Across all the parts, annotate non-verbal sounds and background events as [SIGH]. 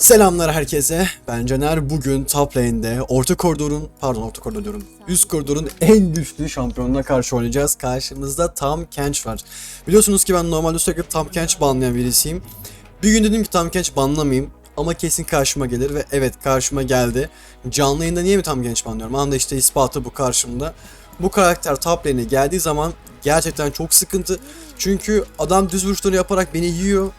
Selamlar herkese. Ben Caner. Bugün top lane'de orta koridorun, pardon orta koridor diyorum. Üst koridorun en güçlü şampiyonuna karşı oynayacağız. Karşımızda Tam Kench var. Biliyorsunuz ki ben normalde sürekli Tam Kench banlayan birisiyim. Bir gün dedim ki Tam Kench banlamayayım. Ama kesin karşıma gelir ve evet karşıma geldi. Canlı yayında niye mi Tam Kench banlıyorum? Anda işte ispatı bu karşımda. Bu karakter top lane'e geldiği zaman gerçekten çok sıkıntı. Çünkü adam düz vuruşları yaparak beni yiyor.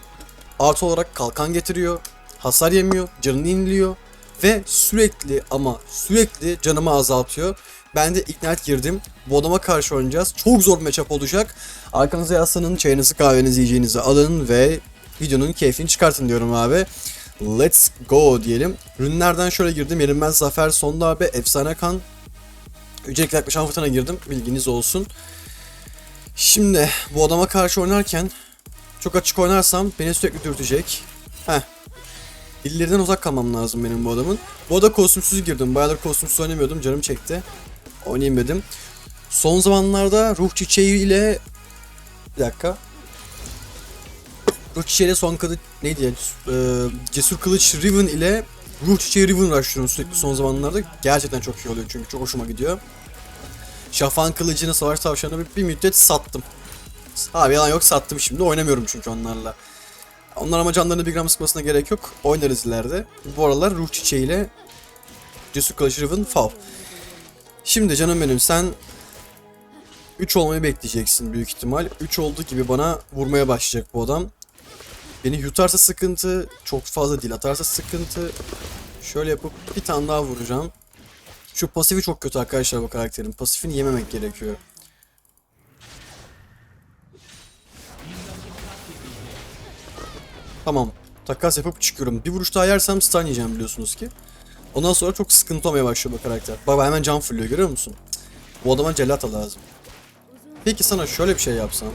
Artı olarak kalkan getiriyor. Hasar yemiyor. Canını iniliyor. Ve sürekli ama sürekli canımı azaltıyor. Ben de Ignite girdim. Bu adama karşı oynayacağız. Çok zor matchup olacak. Arkanıza yaslanın, çayınızı kahvenizi yiyeceğinizi alın ve videonun keyfini çıkartın diyorum abi. Let's go diyelim. Rünlerden şöyle girdim. Yenilmez Zafer, Son Darbe, Efsane Kan. Ücretli yaklaşan fırtına girdim. Bilginiz olsun. Şimdi bu adama karşı oynarken çok açık oynarsam beni sürekli dürtecek. Heh. Dillerinden uzak kalmam lazım benim bu adamın. Bu arada kostümsüz girdim. Bayağıdır kostümsüz oynamıyordum. Canım çekti. Oynayayım dedim. Son zamanlarda ruh çiçeği ile... Bir dakika. Ruh çiçeği ile son kılıç... Neydi ya? Ee, cesur kılıç Riven ile ruh çiçeği Riven rushlıyorum sürekli son zamanlarda. Gerçekten çok iyi oluyor çünkü çok hoşuma gidiyor. Şafan kılıcını savaş tavşanını bir, bir müddet sattım. Abi yalan yok sattım şimdi oynamıyorum çünkü onlarla. Onlar ama canlarını bir gram sıkmasına gerek yok. Oynarız ileride. Bu aralar ruh çiçeğiyle Cesur Kılıç Riven fav. Şimdi canım benim sen 3 olmayı bekleyeceksin büyük ihtimal. 3 olduğu gibi bana vurmaya başlayacak bu adam. Beni yutarsa sıkıntı, çok fazla dil atarsa sıkıntı. Şöyle yapıp bir tane daha vuracağım. Şu pasifi çok kötü arkadaşlar bu karakterin. Pasifini yememek gerekiyor. Tamam. Takas yapıp çıkıyorum. Bir vuruş daha yersem stun yiyeceğim biliyorsunuz ki. Ondan sonra çok sıkıntı olmaya başlıyor bu karakter. Baba hemen can fulluyor görüyor musun? Bu adama celata lazım. Peki sana şöyle bir şey yapsam.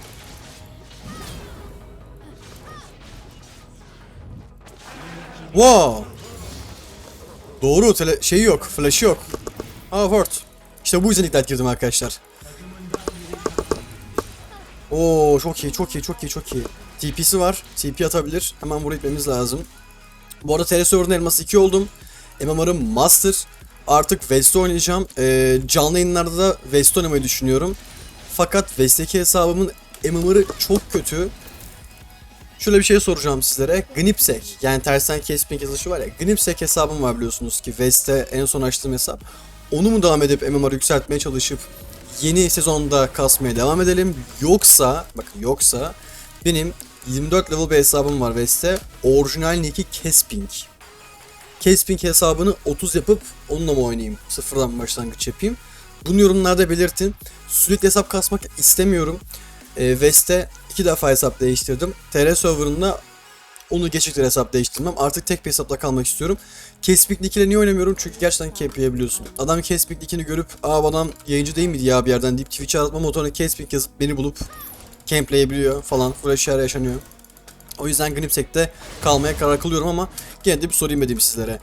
Wow. Doğru tele şeyi yok, flash'ı yok. Aa. İşte bu yüzden iddia girdim arkadaşlar. Oo çok iyi, çok iyi, çok iyi, çok iyi. TP'si var. TP atabilir. Hemen buraya gitmemiz lazım. Bu arada TR Server'ın elması 2 oldum. MMR'ım Master. Artık West'te oynayacağım. Ee, canlı yayınlarda da West oynamayı düşünüyorum. Fakat West'teki hesabımın MMR'ı çok kötü. Şöyle bir şey soracağım sizlere. Gnipsek yani tersten Kesping yazılışı var ya. Gnipsek hesabım var biliyorsunuz ki West'te en son açtığım hesap. Onu mu devam edip MMR'ı yükseltmeye çalışıp yeni sezonda kasmaya devam edelim? Yoksa bakın yoksa benim 24 level bir hesabım var West'te. Orijinal nick'i Kesping. Kesping hesabını 30 yapıp onunla mı oynayayım? Sıfırdan başlangıç yapayım. Bunu yorumlarda belirtin. Sürekli hesap kasmak istemiyorum. Ee, West'te iki defa hesap değiştirdim. TR serverında onu geçiktir hesap değiştirmem. Artık tek bir hesapla kalmak istiyorum. Kespik Nick ile niye oynamıyorum? Çünkü gerçekten campleyebiliyorsun. Adam Kespik Nick'ini görüp aa bu adam yayıncı değil miydi ya bir yerden deyip Twitch'e atma motoruna Kespik yazıp beni bulup campleyebiliyor falan. Böyle şeyler yaşanıyor. O yüzden Gnipsek'te kalmaya karar kılıyorum ama gene de bir sorayım edeyim sizlere.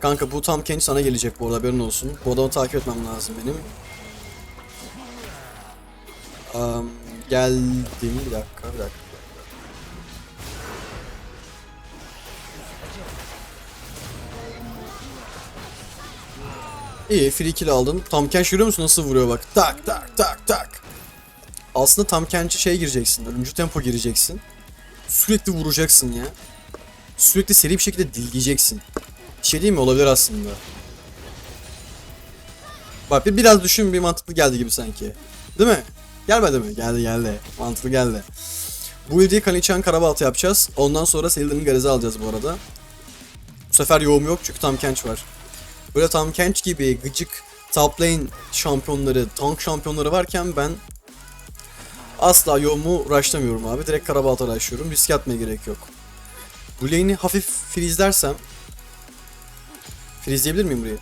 Kanka bu tam Kench sana gelecek bu arada haberin olsun. Bu adamı takip etmem lazım benim. Um, geldim bir dakika bir dakika. İyi free kill aldın. Tam Kench görüyor musun nasıl vuruyor bak. Tak tak tak tak. Aslında tam Kench'e şey gireceksin. Ölümcül tempo gireceksin. Sürekli vuracaksın ya. Sürekli seri bir şekilde dilgeyeceksin. Bir şey değil mi? Olabilir aslında. Bak bir biraz düşün bir mantıklı geldi gibi sanki. Değil mi? Gelmedi mi? Geldi geldi. Mantıklı geldi. Bu ildiği Kanichan Karabaltı yapacağız. Ondan sonra Selden'in Garez'i alacağız bu arada. Bu sefer yoğum yok çünkü Tam Kench var. Böyle Tam Kench gibi gıcık top lane şampiyonları, tank şampiyonları varken ben asla yoğumu rushlamıyorum abi. Direkt Karabalt'a rushlıyorum. Risk atmaya gerek yok. Bu lane'i hafif freezelersem Freezeleyebilir miyim burayı?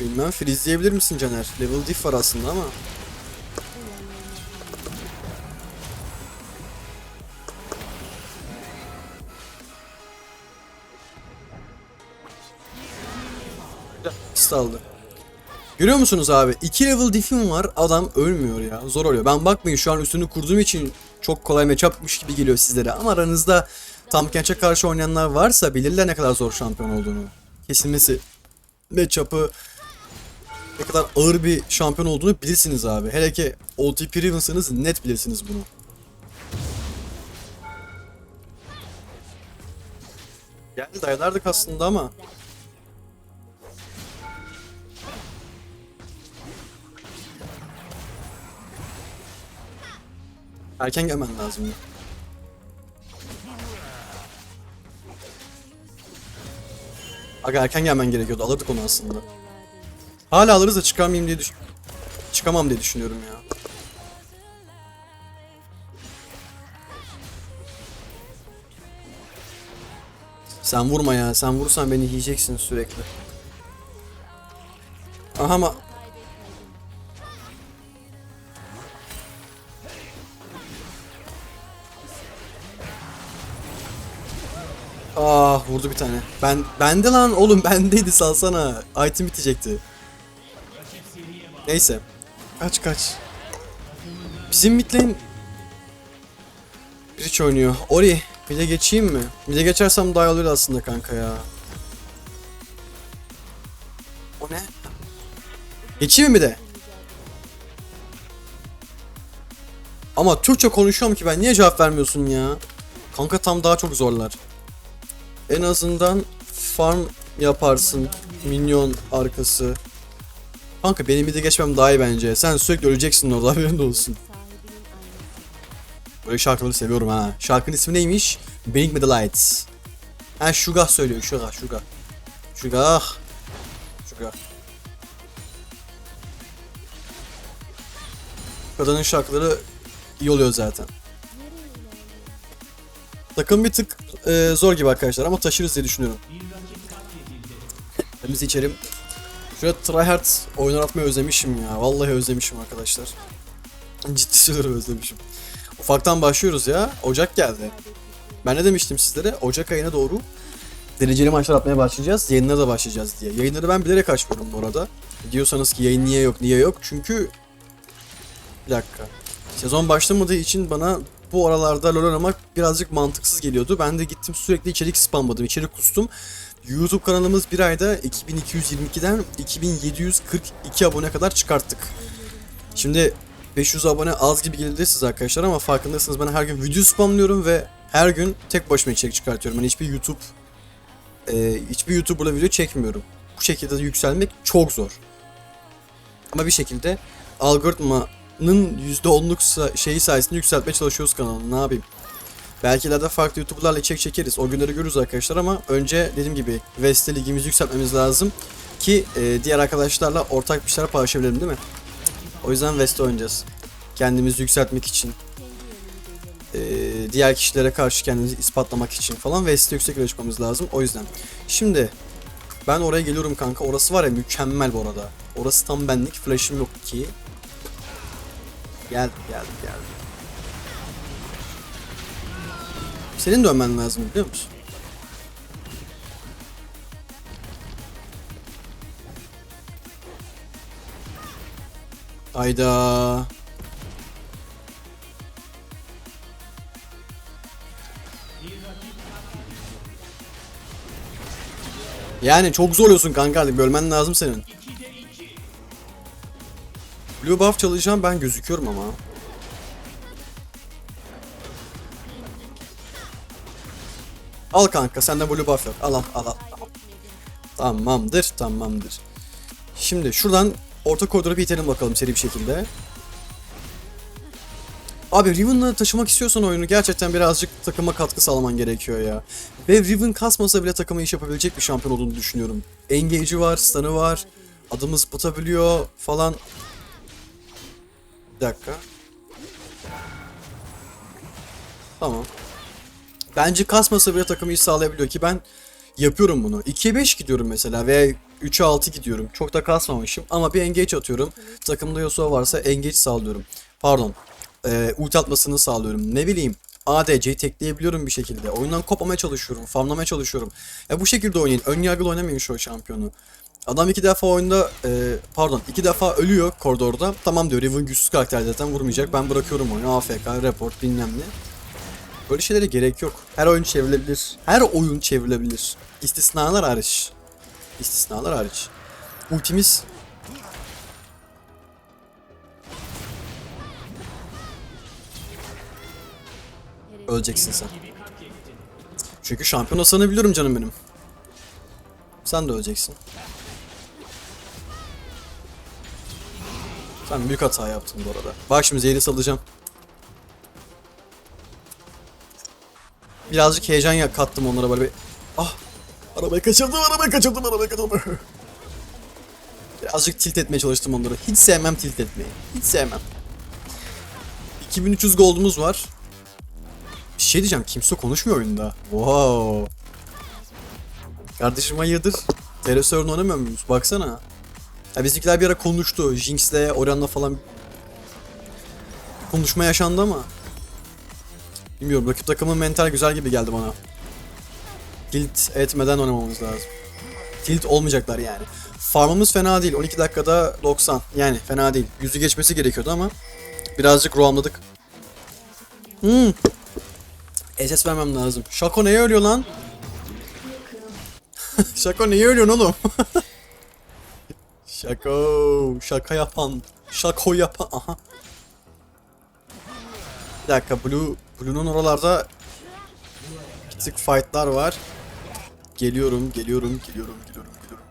Bilmem freezeleyebilir misin Caner? Level diff var aslında ama Pist aldı. Görüyor musunuz abi? 2 level diff'im var. Adam ölmüyor ya. Zor oluyor. Ben bakmayın şu an üstünü kurduğum için çok kolay matchup'mış gibi geliyor sizlere. Ama aranızda Tam Kench'e karşı oynayanlar varsa bilirler ne kadar zor şampiyon olduğunu. Kesilmesi matchup'ı ne kadar ağır bir şampiyon olduğunu bilirsiniz abi. Hele ki OTP Riven'sanız net bilirsiniz bunu. Geldi dayanardık aslında ama erken gelmen lazım. Aga erken gelmen gerekiyordu. Alırdık onu aslında. Hala alırız da çıkarmayayım diye düş çıkamam diye düşünüyorum ya. Sen vurma ya. Sen vursan beni yiyeceksin sürekli. Aha ama Ah vurdu bir tane. Ben bende lan oğlum [LAUGHS] bendeydi salsana. Item bitecekti. Neyse. Kaç kaç. Bizim mid lane Bridge oynuyor. Ori bir de geçeyim mi? Bir de geçersem daha olur aslında kanka ya. O ne? Geçeyim mi de? Ama Türkçe konuşuyorum ki ben niye cevap vermiyorsun ya? Kanka tam daha çok zorlar. En azından farm yaparsın. Minyon arkası. Kanka benim bir de geçmem daha iyi bence. Sen sürekli öleceksin orada [LAUGHS] haberin olsun. Böyle şarkıları seviyorum ha. Şarkının ismi neymiş? Bring Me The Lights. Ha Suga söylüyor. Suga, Suga. Suga. Suga. Kadının şarkıları iyi oluyor zaten. Takım bir tık e, zor gibi arkadaşlar ama taşırız diye düşünüyorum. Temiz içerim. Şurada tryhard oyun atmayı özlemişim ya. Vallahi özlemişim arkadaşlar. Ciddi söylüyorum özlemişim. Ufaktan başlıyoruz ya. Ocak geldi. Ben ne demiştim sizlere? Ocak ayına doğru dereceli maçlar atmaya başlayacağız. Yayınlara da başlayacağız diye. Yayınları ben bilerek açmıyorum bu arada. Diyorsanız ki yayın niye yok, niye yok? Çünkü... Bir dakika. Sezon başlamadığı için bana bu aralarda LoL oynamak birazcık mantıksız geliyordu. Ben de gittim sürekli içerik spamladım, içerik kustum. YouTube kanalımız bir ayda 2222'den 2742 abone kadar çıkarttık. Şimdi 500 abone az gibi geldi size arkadaşlar ama farkındaysanız ben her gün video spamlıyorum ve her gün tek başıma içerik çıkartıyorum. Yani hiçbir YouTube e, hiçbir YouTuber'la video çekmiyorum. Bu şekilde de yükselmek çok zor. Ama bir şekilde algoritmanın %10'luk sa- şeyi sayesinde yükseltmeye çalışıyoruz kanalı. Ne yapayım? Belki ileride farklı YouTuber'larla içerik çekeriz. O günleri görürüz arkadaşlar ama önce dediğim gibi West'te ligimizi yükseltmemiz lazım ki e, diğer arkadaşlarla ortak bir şeyler paylaşabilelim değil mi? O yüzden West'te oynayacağız. Kendimizi yükseltmek için. e, diğer kişilere karşı kendimizi ispatlamak için falan West'te yüksek öne çıkmamız lazım. O yüzden. Şimdi ben oraya geliyorum kanka. Orası var ya mükemmel bu arada. Orası tam benlik. Flash'ım yok ki. Gel gel gel. Senin dönmen lazım biliyor musun? Hayda. Yani çok zorluyorsun kanka hadi bölmen lazım senin. Blue buff çalışacağım ben gözüküyorum ama. Al kanka sende blue buff yok. Al al al al. Tamam. Tamamdır tamamdır. Şimdi şuradan orta koridora bir bakalım seri bir şekilde. Abi Riven'la taşımak istiyorsan oyunu gerçekten birazcık takıma katkı sağlaman gerekiyor ya. Ve Riven kasmasa bile takıma iş yapabilecek bir şampiyon olduğunu düşünüyorum. Engage'i var, stun'ı var, adımı zıplatabiliyor falan. Bir dakika. Tamam. Bence kasmasa bile takımı iş sağlayabiliyor ki ben yapıyorum bunu. 2'ye 5 gidiyorum mesela veya 3'e 6 gidiyorum. Çok da kasmamışım ama bir engage atıyorum. Takımda Yasuo varsa engage sağlıyorum. Pardon. Ee, ulti atmasını sağlıyorum. Ne bileyim. ADC'yi tekleyebiliyorum bir şekilde. Oyundan kopmamaya çalışıyorum. Farmlamaya çalışıyorum. Ya bu şekilde oynayın. Ön yargılı oynamayın şu şampiyonu. Adam iki defa oyunda e, pardon iki defa ölüyor koridorda. Tamam diyor Riven güçsüz karakter zaten vurmayacak. Ben bırakıyorum oyunu. AFK, report bilmem ne. Böyle şeylere gerek yok. Her oyun çevrilebilir. Her oyun çevrilebilir. İstisnalar hariç. İstisnalar hariç. Ultimiz Öleceksin sen. Çünkü şampiyon olsanı biliyorum canım benim. Sen de öleceksin. Sen büyük hata yaptın bu arada. Bak şimdi zehri salacağım. Birazcık heyecan kattım onlara böyle bir... Ah! Arabayı kaçırdım, arabayı kaçırdım, arabayı kaçırdım. [LAUGHS] Birazcık tilt etmeye çalıştım onları. Hiç sevmem tilt etmeyi. Hiç sevmem. 2300 gold'umuz var. Bir şey diyeceğim, kimse konuşmuyor oyunda. Wow. Kardeşim hayırdır? Terasörün oynamıyor muyuz? Baksana. Ya bizimkiler bir ara konuştu. Jinx'le, Orian'la falan konuşma yaşandı ama bilmiyorum rakip takımın mental güzel gibi geldi bana. Tilt etmeden oynamamız lazım. Tilt olmayacaklar yani. Farmımız fena değil. 12 dakikada 90. Yani fena değil. Yüzü geçmesi gerekiyordu ama birazcık roamladık. Hmm. SS vermem lazım. Şako neye ölüyor lan? [LAUGHS] Şako neye ölüyorsun oğlum? [LAUGHS] Şako, şaka yapan, şako yapan, aha. Bir dakika, Blue, Blue'nun oralarda bir tık fightlar var. Geliyorum, geliyorum, geliyorum, geliyorum, geliyorum.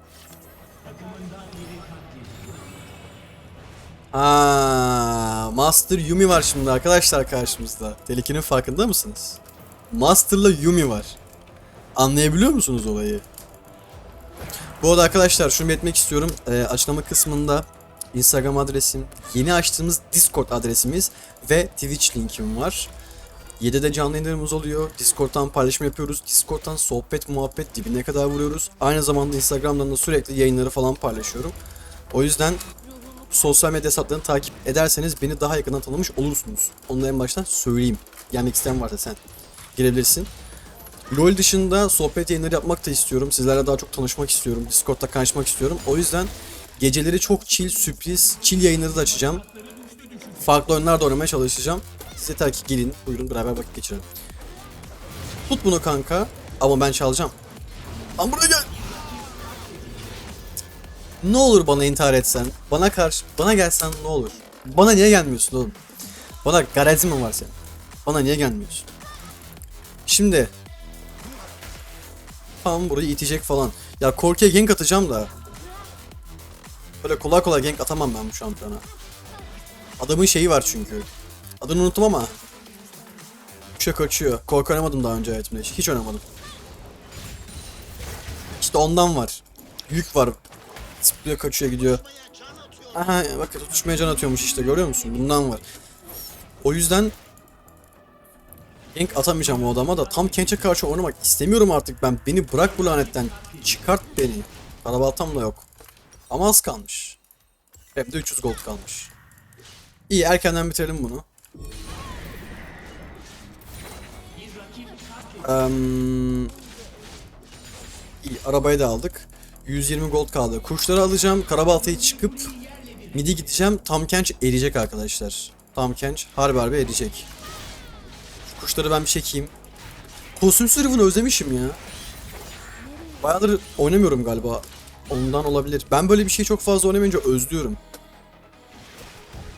Ha, Master Yumi var şimdi arkadaşlar karşımızda. Tehlikinin farkında mısınız? Master'la Yumi var. Anlayabiliyor musunuz olayı? Bu arada arkadaşlar şunu belirtmek istiyorum. Ee, açıklama kısmında Instagram adresim, yeni açtığımız Discord adresimiz ve Twitch linkim var. 7'de canlı yayınlarımız oluyor. Discord'dan paylaşım yapıyoruz. Discord'dan sohbet muhabbet dibine kadar vuruyoruz. Aynı zamanda Instagram'dan da sürekli yayınları falan paylaşıyorum. O yüzden sosyal medya hesaplarını takip ederseniz beni daha yakından tanımış olursunuz. Onu en baştan söyleyeyim. Gelmek isteyen varsa sen girebilirsin. LoL dışında sohbet yayınları yapmak da istiyorum. Sizlerle daha çok tanışmak istiyorum. Discord'da kaynaşmak istiyorum. O yüzden geceleri çok chill, sürpriz, chill yayınları da açacağım. Farklı oyunlar da oynamaya çalışacağım. Siz yeter ki gelin, buyurun beraber vakit geçirelim. Tut bunu kanka. Ama ben çalacağım. Lan buraya gel. Ne olur bana intihar etsen, bana karşı, bana gelsen ne olur? Bana niye gelmiyorsun oğlum? Bana garezin mi var senin? Bana niye gelmiyorsun? Şimdi Tamam burayı itecek falan. Ya Korki'ye gank atacağım da. Böyle kolay kolay gank atamam ben bu şampiyona. Adamın şeyi var çünkü. Adını unuttum ama. Üçe kaçıyor. Korku oynamadım daha önce hayatımda hiç. Hiç oynamadım. İşte ondan var. Yük var. Zıplıyor kaçıyor gidiyor. Aha bak tutuşmaya can atıyormuş işte görüyor musun? Bundan var. O yüzden Gank atamayacağım o adama da tam Kench'e karşı oynamak istemiyorum artık ben. Beni bırak bu lanetten. Çıkart beni. Karabaltam da yok. Ama az kalmış. Hem de 300 gold kalmış. İyi erkenden bitirelim bunu. Eee, iyi arabayı da aldık. 120 gold kaldı. Kuşları alacağım. Karabaltayı çıkıp midi gideceğim. Tam Kench eriyecek arkadaşlar. Tam Kench harbi harbi eriyecek. Kuşları ben bir çekeyim. Kostüm sırrını özlemişim ya. Bayağıdır oynamıyorum galiba. Ondan olabilir. Ben böyle bir şeyi çok fazla oynamayınca özlüyorum.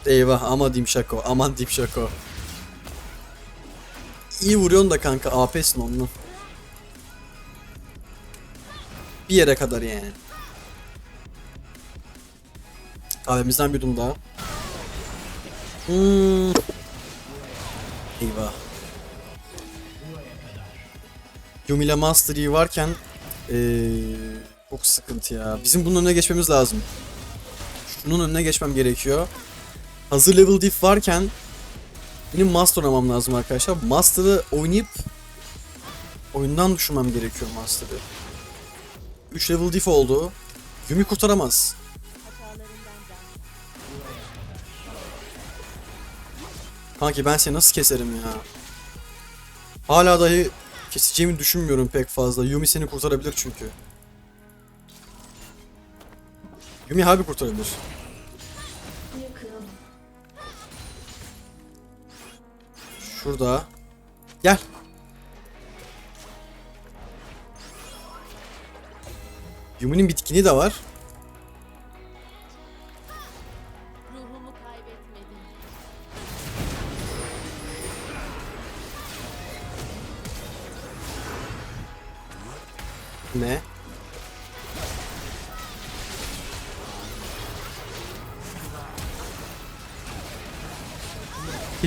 Eyvah ama dim şako. Aman dim şako. İyi vuruyorsun da kanka AP'sin onunla. Bir yere kadar yani. Kahvemizden bir yudum daha. Hmm. Eyvah. Yumi ile varken ee, çok sıkıntı ya. Bizim bunun önüne geçmemiz lazım. Şunun önüne geçmem gerekiyor. Hazır level diff varken benim Master oynamam lazım arkadaşlar. Master'ı oynayıp oyundan düşürmem gerekiyor Master'ı. 3 level diff oldu. Yumi kurtaramaz. Kanki ben seni nasıl keserim ya? Hala dahi keseceğimi düşünmüyorum pek fazla. Yumi seni kurtarabilir çünkü. Yumi harbi kurtarabilir. Şurada. Gel. Yumi'nin bitkinliği de var.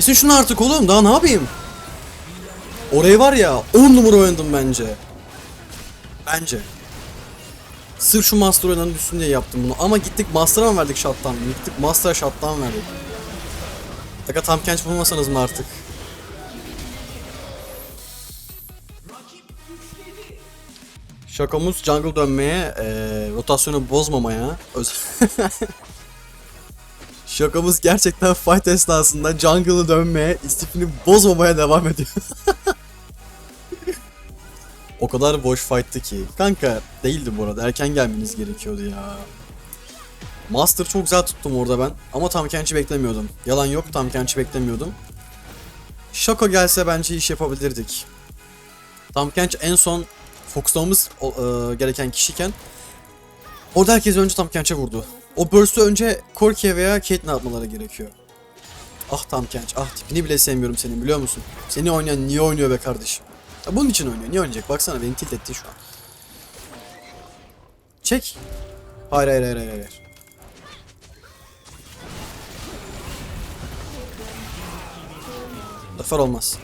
Kesin şunu artık oğlum daha ne yapayım? Orayı var ya 10 numara oynadım bence. Bence. Sırf şu Master oynanın üstünde diye yaptım bunu. Ama gittik Master'a mı verdik shot'tan? Gittik Master'a shot'tan verdik. Taka tam kenç bulmasanız mı artık? Şakamız jungle dönmeye, eee, rotasyonu bozmamaya. öz- [LAUGHS] Şakamız gerçekten fight esnasında jungle'ı dönmeye, istifini bozmamaya devam ediyor. [LAUGHS] o kadar boş fight'tı ki. Kanka değildi bu arada. Erken gelmeniz gerekiyordu ya. Master çok güzel tuttum orada ben. Ama tam kençi beklemiyordum. Yalan yok tam kençi beklemiyordum. Şako gelse bence iş yapabilirdik. Tam Kench en son fokuslamamız e, gereken kişiyken orada herkes önce Tam Kench'e vurdu. O burst'ü önce Korki'ye veya Caitlyn'e atmaları gerekiyor. Ah Tam Kench, ah tipini bile sevmiyorum senin biliyor musun? Seni oynayan niye oynuyor be kardeşim? Ya bunun için oynuyor, niye oynayacak? Baksana beni tilt etti şu an. Çek. Hayır hayır hayır hayır. hayır. Zafer olmaz.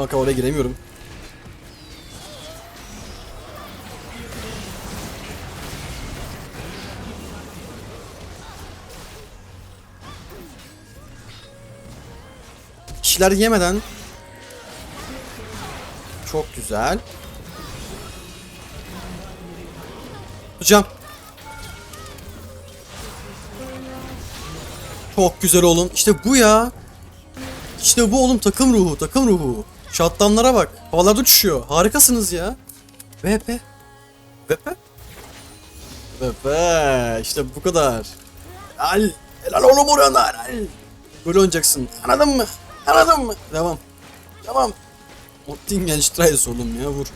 Kanka oraya giremiyorum. Kişiler yemeden çok güzel. Hocam. Çok güzel oğlum. İşte bu ya. İşte bu oğlum takım ruhu, takım ruhu. Shutdown'lara bak. Havalarda uçuşuyor. Harikasınız ya. VP. VP. VP. İşte bu kadar. Helal. Helal oğlum orana helal. Böyle oynayacaksın. Anladın mı? Anladın mı? Devam. Devam. Ottingen Strauss oğlum ya vur.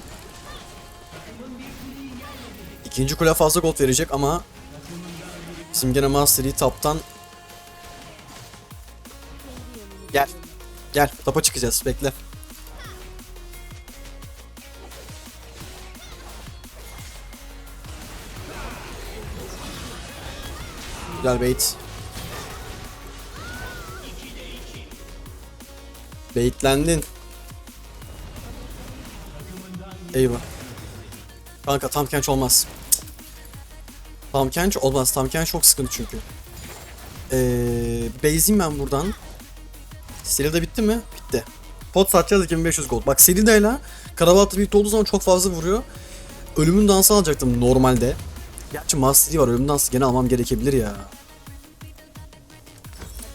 İkinci kule fazla gold verecek ama bizim gene Mastery taptan Gel. Gel. Tapa çıkacağız. Bekle. Güzel bait. Baitlendin. Eyvah. Kanka tam kenç olmaz. Tam kenç olmaz. Tam kenç çok sıkıntı çünkü. Ee, base'im ben buradan. Seride bitti mi? Bitti. Pot satacağız 2500 gold. Bak Serida'yla Karabalat'la birlikte olduğu zaman çok fazla vuruyor. Ölümün dansı alacaktım normalde. Gerçi Mastery var. Ölümün dansı gene almam gerekebilir ya.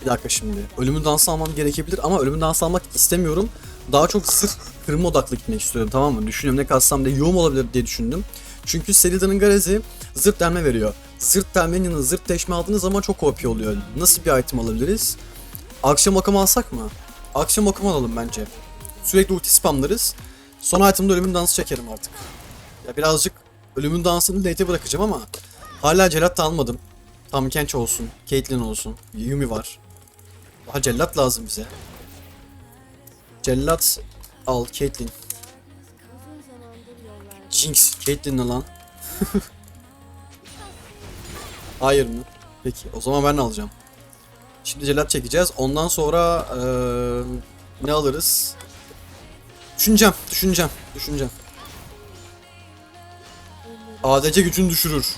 Bir dakika şimdi. Ölümün dansı almam gerekebilir ama ölümün dansı almak istemiyorum. Daha çok sırf kırma odaklı gitmek istiyorum tamam mı? Düşünüyorum ne katsam da yoğum olabilir diye düşündüm. Çünkü Serida'nın garezi zırt delme veriyor. Zırt delmenin yanına zırt deşme aldığınız zaman çok OP oluyor. Nasıl bir item alabiliriz? Akşam akım alsak mı? Akşam akım alalım bence. Sürekli ulti spamlarız. Son item'da ölümün dansı çekerim artık. Ya birazcık ölümün dansını late'e bırakacağım ama hala cellat da almadım. Tam Kench olsun, Caitlyn olsun, Yumi var. Daha cellat lazım bize. Cellat al Caitlyn. Jinx, Caitlyn ne lan? [LAUGHS] Hayır mı? Peki o zaman ben alacağım. Şimdi cellat çekeceğiz. Ondan sonra eee, ne alırız? Düşüneceğim, düşüneceğim, düşüneceğim. ADC gücünü düşürür.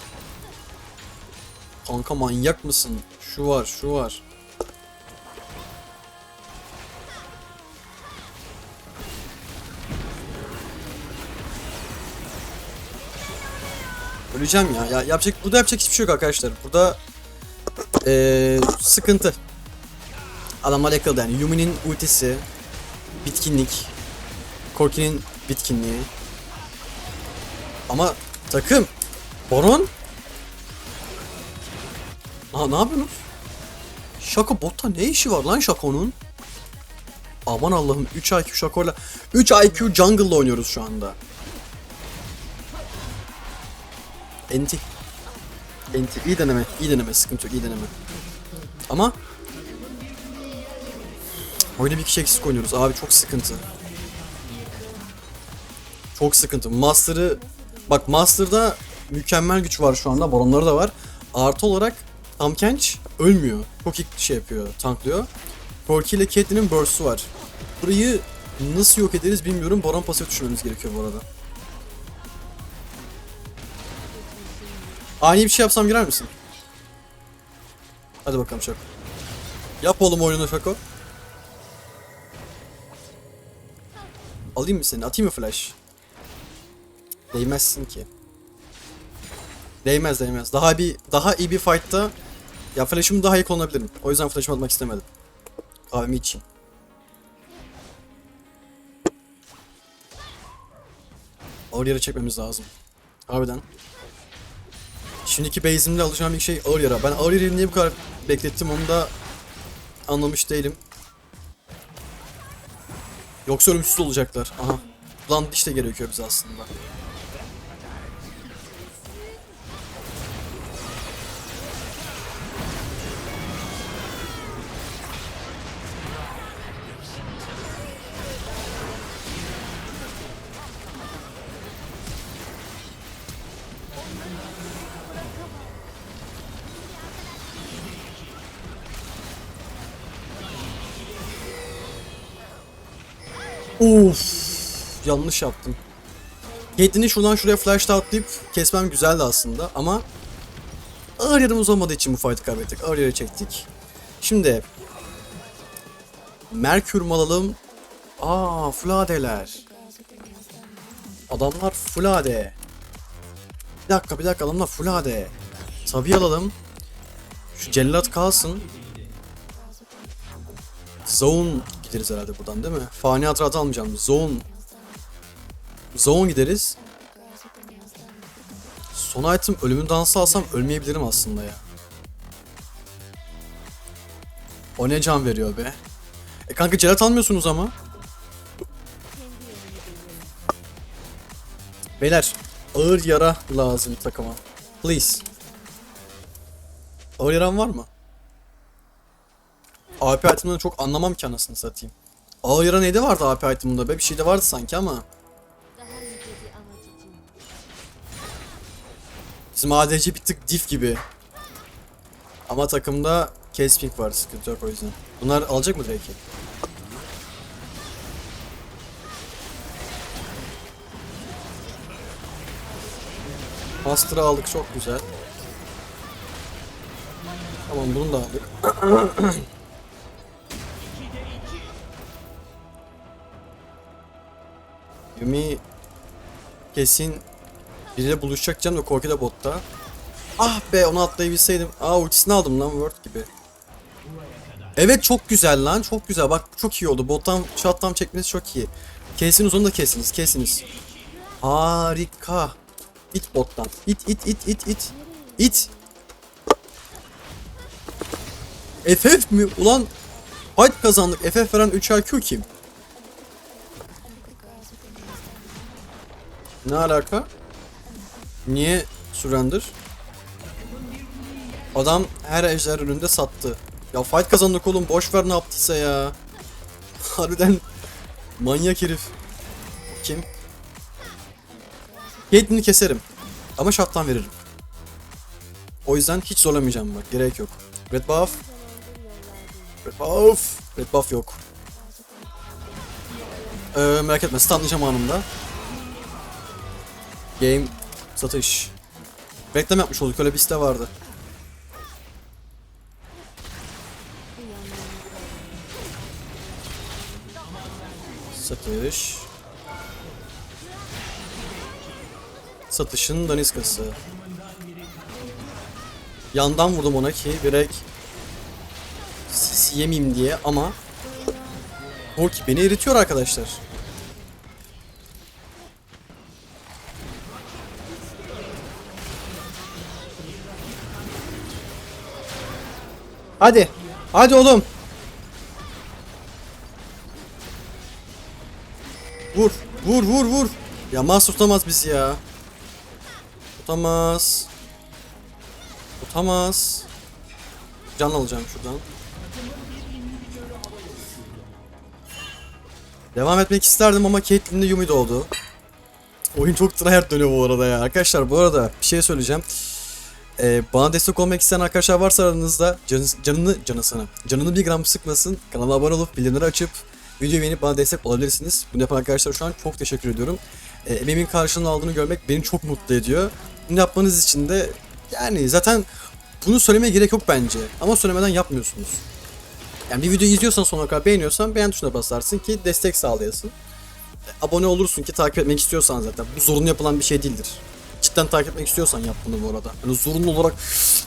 Kanka manyak mısın? Şu var, şu var. Öleceğim ya. ya yapacak, burada yapacak hiçbir şey yok arkadaşlar. Burada eee, sıkıntı. Adamlar yakaladı yani. Yumi'nin ultisi, bitkinlik, Korki'nin bitkinliği. Ama takım, Baron Aa ne yapıyorsunuz? Şako botta ne işi var lan Şako'nun? Aman Allah'ım 3 IQ Şako'yla 3 IQ jungle'la oynuyoruz şu anda. Enti. Enti iyi deneme, iyi deneme, sıkıntı yok, iyi deneme. Ama oyunda bir kişi eksik oynuyoruz abi çok sıkıntı. Çok sıkıntı. Master'ı bak Master'da mükemmel güç var şu anda. Baronları da var. Artı olarak Tam Kench ölmüyor. Çok şey yapıyor, tanklıyor. Corki ile Caitlyn'in burst'u var. Burayı nasıl yok ederiz bilmiyorum. Baron pasif düşünmemiz gerekiyor bu arada. Ani bir şey yapsam girer misin? Hadi bakalım Şako. Yap oğlum oyununu Şako. Alayım mı seni? Atayım mı flash? Değmezsin ki. Değmez değmez. Daha bir daha iyi bir fight'ta ya flash'ımı daha iyi kullanabilirim. O yüzden flash'ımı atmak istemedim. Kahvemi içeyim. Ağır yere çekmemiz lazım. Harbiden. Şimdiki base'imde alacağım ilk şey ağır yara. Ben ağır yarayı niye bu kadar beklettim onu da anlamış değilim. Yoksa ölümsüz olacaklar. Aha. Lan diş de gerekiyor bize aslında. Yanlış yaptım. Caitlyn'i şuradan şuraya flash'ta atlayıp kesmem güzeldi aslında ama ağır yarımız olmadığı için bu fight'ı kaybettik. Ağır yarı çektik. Şimdi Merkür mü alalım? Aa, Flade'ler. Adamlar Flade. Bir dakika bir dakika adamlar Flade. Tabii alalım. Şu cellat kalsın. Zone gideriz herhalde buradan değil mi? Fani hatıratı almayacağım. Zone. Zone gideriz. Son item ölümün dansı alsam ölmeyebilirim aslında ya. O ne can veriyor be? E kanka celat almıyorsunuz ama. Beyler ağır yara lazım takıma. Please. Ağır yaran var mı? AP item'ını çok anlamam ki anasını satayım. Ağır yara neydi vardı AP item'ında be? Bir şey de vardı sanki ama. Bizim ADC bir tık diff gibi. Ama takımda Casping var sıkıntı yok o yüzden. Bunlar alacak mı Drake'i? Master'ı aldık çok güzel. Tamam bunu da aldık. [COUGHS] Yumi kesin biriyle buluşacak canım da Korki de botta. Ah be onu atlayabilseydim. Aa ultisini aldım lan Word gibi. Evet çok güzel lan çok güzel bak çok iyi oldu bottan shutdown çekmesi çok iyi. Kesiniz onu da kesiniz kesiniz. Harika. İt bottan. İt it it it it. İt. FF mi? Ulan fight kazandık. FF veren 3 IQ kim? Ne alaka? Niye surrender? Adam her ejder önünde sattı. Ya fight kazandık oğlum boş ver ne yaptıysa ya. [LAUGHS] Harbiden manyak herif. Kim? Caitlyn'i keserim. Ama shot'tan veririm. O yüzden hiç zorlamayacağım bak gerek yok. Red buff. Red buff. Red buff yok. Ee, merak etme stunlayacağım anında. Game satış. Reklam yapmış olduk öyle bir site vardı. Satış. Satışın daniskası. Yandan vurdum ona ki direkt sis yemeyeyim diye ama Korki beni eritiyor arkadaşlar. Hadi. Hadi oğlum. Vur. Vur vur vur. Ya Mas tutamaz bizi ya. Tutamaz. Tutamaz. Can alacağım şuradan. Devam etmek isterdim ama Caitlyn'de Yumi doğdu. Oyun çok tryhard dönüyor bu arada ya. Arkadaşlar bu arada bir şey söyleyeceğim. Ee, bana destek olmak isteyen arkadaşlar varsa aranızda canı, canını canısını canını bir gram sıkmasın. Kanala abone olup bildirimleri açıp videoyu beğenip bana destek olabilirsiniz. Bunu yapan arkadaşlar şu an çok teşekkür ediyorum. Ee, emeğimin karşılığını aldığını görmek beni çok mutlu ediyor. Bunu yapmanız için de yani zaten bunu söylemeye gerek yok bence. Ama söylemeden yapmıyorsunuz. Yani bir videoyu izliyorsan sonuna kadar beğeniyorsan beğen tuşuna basarsın ki destek sağlayasın. E, Abone olursun ki takip etmek istiyorsan zaten. Bu zorunlu yapılan bir şey değildir. Cidden takip etmek istiyorsan yap bunu bu arada. Yani zorunlu olarak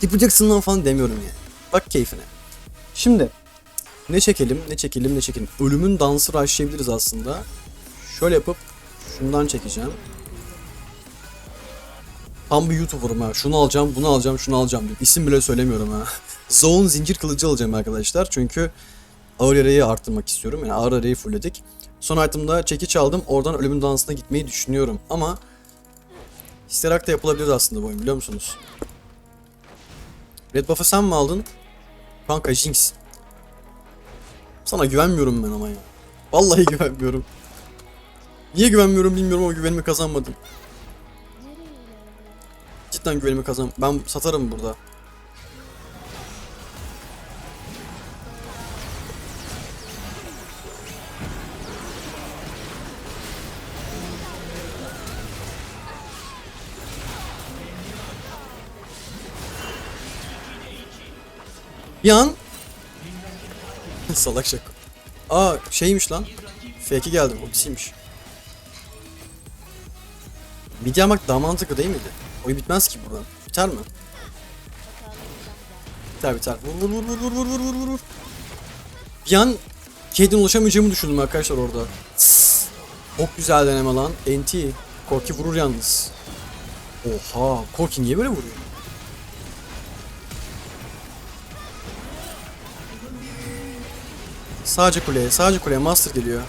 yapacaksın lan falan demiyorum yani. Bak keyfine. Şimdi ne çekelim, ne çekelim, ne çekelim. Ölümün dansı rushlayabiliriz aslında. Şöyle yapıp şundan çekeceğim. Tam bir YouTuber'ım ha. Şunu alacağım, bunu alacağım, şunu alacağım diyor. İsim bile söylemiyorum ha. [LAUGHS] Zone zincir kılıcı alacağım arkadaşlar. Çünkü ağır yarayı arttırmak istiyorum. Yani ağır yarayı fullledik. Son item'da çekiç aldım. Oradan ölümün dansına gitmeyi düşünüyorum. Ama isteyerek de yapılabilir aslında bu oyun biliyor musunuz? Red buff'ı sen mi aldın? Kanka Jinx. Sana güvenmiyorum ben ama ya. Vallahi [LAUGHS] güvenmiyorum. Niye güvenmiyorum bilmiyorum ama güvenimi kazanmadım. Cidden güvenimi kazan. Ben satarım burada. Bir an [LAUGHS] Salak şaka. Aa şeymiş lan. Fake'i geldi. Ultisiymiş. Midi almak daha mantıklı değil miydi? Oyun bitmez ki buradan. Biter mi? Biter biter. Vur vur vur vur vur vur vur vur. Bir an Cade'in ulaşamayacağımı düşündüm arkadaşlar orada. Çok güzel deneme lan. NT. Korki vurur yalnız. Oha. Korki niye böyle vuruyor? Sadece kuleye, sadece kuleye master geliyor.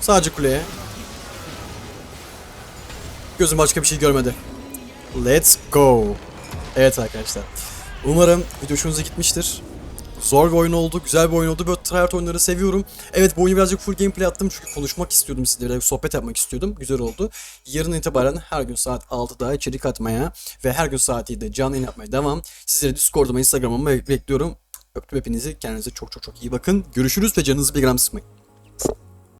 Sadece kuleye. Gözüm başka bir şey görmedi. Let's go. Evet arkadaşlar. Umarım video hoşunuza gitmiştir. Zor bir oyun oldu, güzel bir oyun oldu. Böyle tryhard oyunları seviyorum. Evet bu oyunu birazcık full gameplay attım çünkü konuşmak istiyordum sizlerle, sohbet yapmak istiyordum. Güzel oldu. Yarın itibaren her gün saat 6'da içerik atmaya ve her gün saat 7'de canlı yayın yapmaya devam. Sizleri Discord'uma, Instagram'ıma bekliyorum. Öptüm hepinizi. Kendinize çok çok çok iyi bakın. Görüşürüz ve canınızı bir gram sıkmayın.